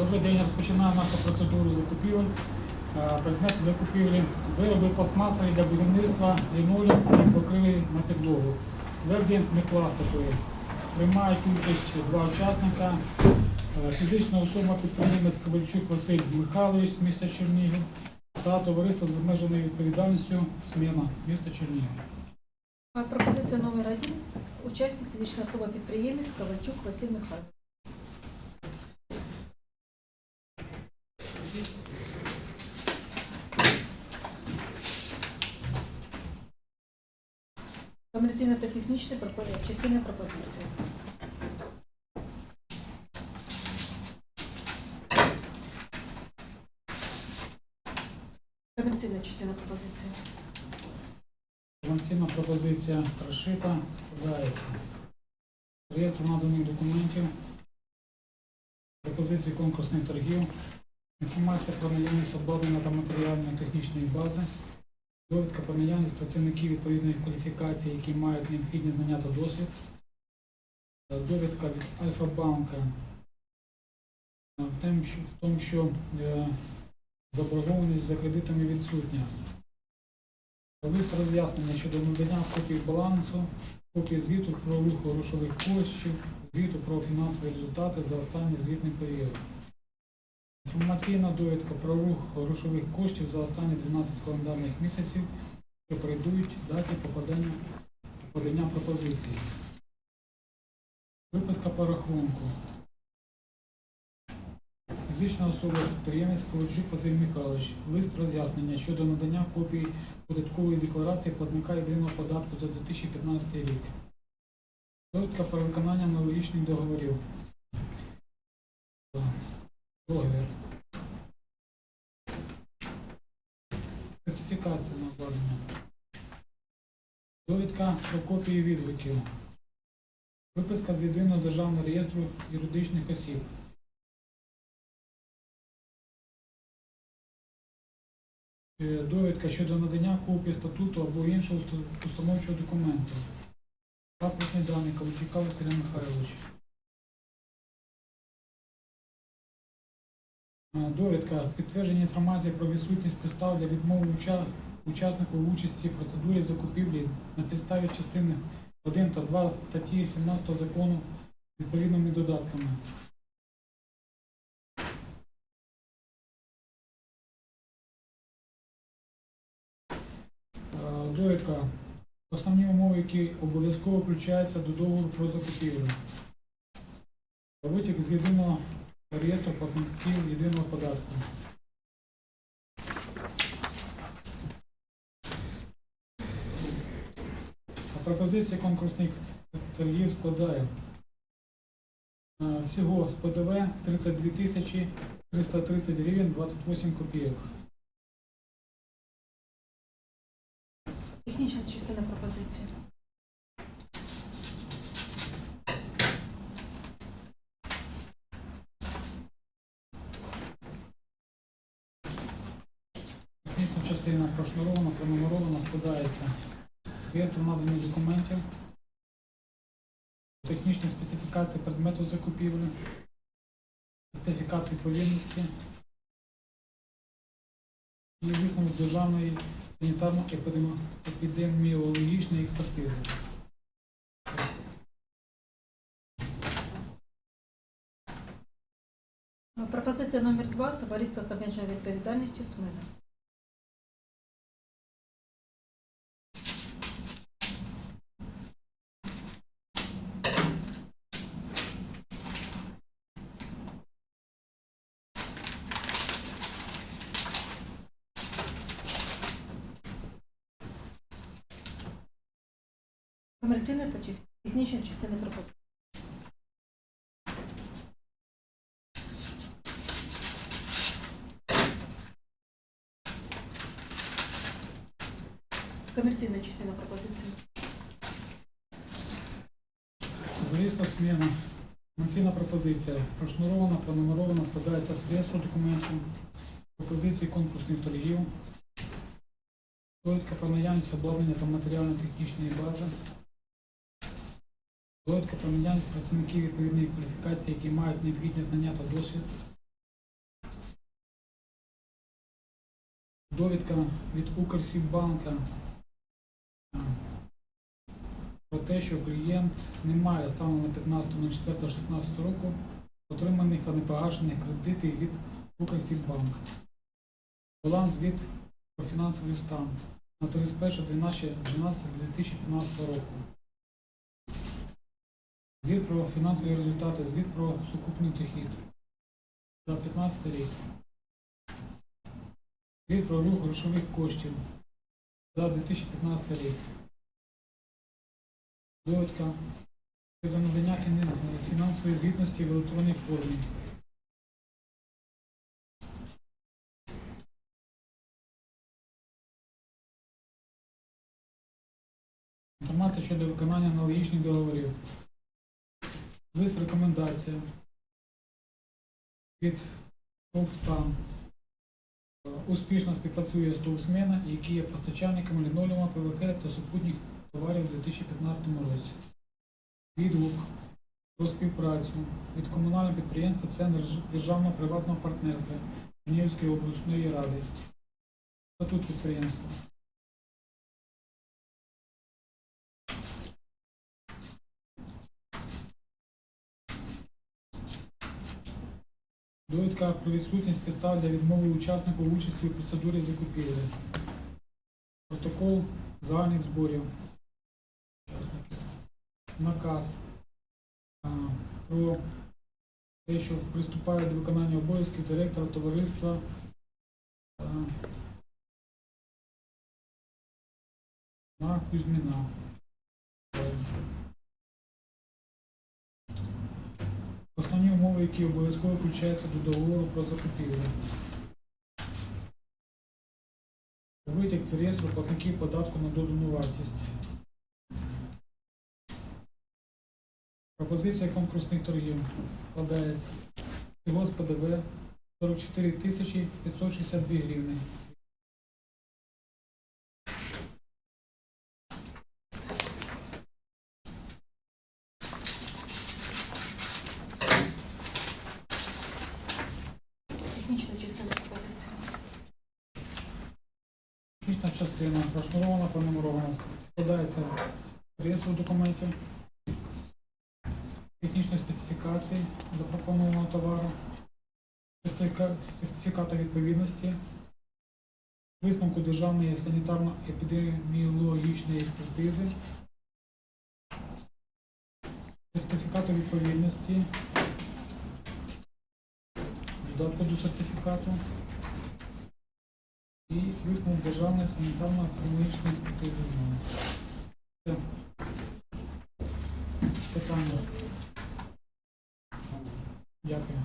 Добрий день, розпочинаємо нашу процедуру закупівель. Е, Предмети закупівлі, вироби пластмасові для будівництва, лінолеум і покриви на підлогу. Тверді непластикові. Приймають участь два учасника. Е, Фізична особа підприємець Ковальчук Василь Михайлович міста Чернігів та товариство з обмеженою відповідальністю Сміна міста Чернігів. Пропозиція номер один. Учасник фізична особа підприємець Ковальчук Василь Михайлович. Комерційно та технічне частина пропозиції. Комерційна частина пропозиції. Конвенційна пропозиція прошита, складається. Реєстр наданих документів, пропозиції конкурсних торгів, інформація про наявність обладнання та матеріально-технічної бази, довідка про наявність працівників відповідної кваліфікації, які мають необхідні знання та досвід, довідка від Альфа-банка в тому, що е, заборгованість за кредитами відсутня. Лист роз'яснення щодо надання копії балансу, копії звіту про рух грошових коштів, звіту про фінансові результати за останній звітний період. Інформаційна довідка про рух грошових коштів за останні 12 календарних місяців, що прийдуть даті попадання, подання пропозиції. Виписка по рахунку. Фізична особа підприємець Ковальчук Василь Михайлович. Лист роз'яснення щодо надання копії податкової декларації платника єдиного податку за 2015 рік. Довідка про виконання аналогічних договорів. Договір. Специфікація на обладнання. Довідка про копії відгуків. Виписка з єдиного державного реєстру юридичних осіб. Е, Довідка щодо надання копії статуту або іншого установчого документу. Паспортні дані Ковальчука Василя Михайловича. Довідка підтвердження інформації про відсутність підстав для відмови уча- учаснику участі в процедурі закупівлі на підставі частини 1 та 2 статті 17 закону з відповідними додатками. Е, Довідка. Основні умови, які обов'язково включаються до договору про закупівлю. Витік з єдиного реєстру платників єдиного податку. А пропозиція конкурсних торгів складає всього з ПДВ 32 тисячі 330 гривень 28 копійок. Технічна частина пропозиції. Технічна частина прошнурована, пронумерована, складається з реєстру наданих документів, технічні специфікації предмету закупівлі, сертифікат відповідності і висновок державної санітарно-епідеміологічної експертизи. Пропозиція номер два. Товариство з обмеженою відповідальністю СМИНа. Комерційна та технічна частина пропозиції. Комерційна частина пропозиції. Товариство «Сміна». Інформаційна пропозиція. Прошнурована, пронумерована, складається з реєстру документів, пропозиції конкурсних торгів, довідка про наявність обладнання та матеріально-технічної бази, Лодки громадян працівників відповідної кваліфікації, які мають необхідні знання та досвід. Довідка від Укрсіббанка про те, що клієнт не має станом на 15.04.16 року отриманих та непогашених кредитів від Укрсіббанка. Баланс від про фінансовий стан на 31.12.2015 року. Звіт про фінансові результати, звіт про сукупний дохід за 15 рік. Звіт про рух грошових коштів за 2015 рік. Довідка щодо надання фінансової звітності в електронній формі. Інформація щодо виконання аналогічних договорів. Лист рекомендація від Товстан. Успішно співпрацює з Товсмена, які є постачальниками лінолеума, ПВК та супутніх товарів у 2015 році. Відгук про співпрацю від комунального підприємства Центр державного приватного партнерства Чернігівської обласної ради. Статут підприємства. Довідка про відсутність підстав для відмови учаснику в участі у процедурі закупівлі. Протокол загальних зборів учасників. Наказ а, про те, що приступає до виконання обов'язків директора товариства а, на Кузьміна. Основні умови, які обов'язково включаються до договору про закупівлю. Витяг з реєстру платників податку на додану вартість. Пропозиція конкурсних торгів складається всього з ПДВ 44 тисячі 562 гривни. Технічна частина пропозиції. Технічна частина прошнурована, пронумерована, складається реєстру документів, технічної специфікації запропонованого товару, сертифіка- сертифіката відповідності, висновку державної санітарно-епідеміологічної експертизи, сертифікату відповідності, додатку до сертифікату і висновок державної санітарно-економічної експертизи знаю. Питання. Дякую.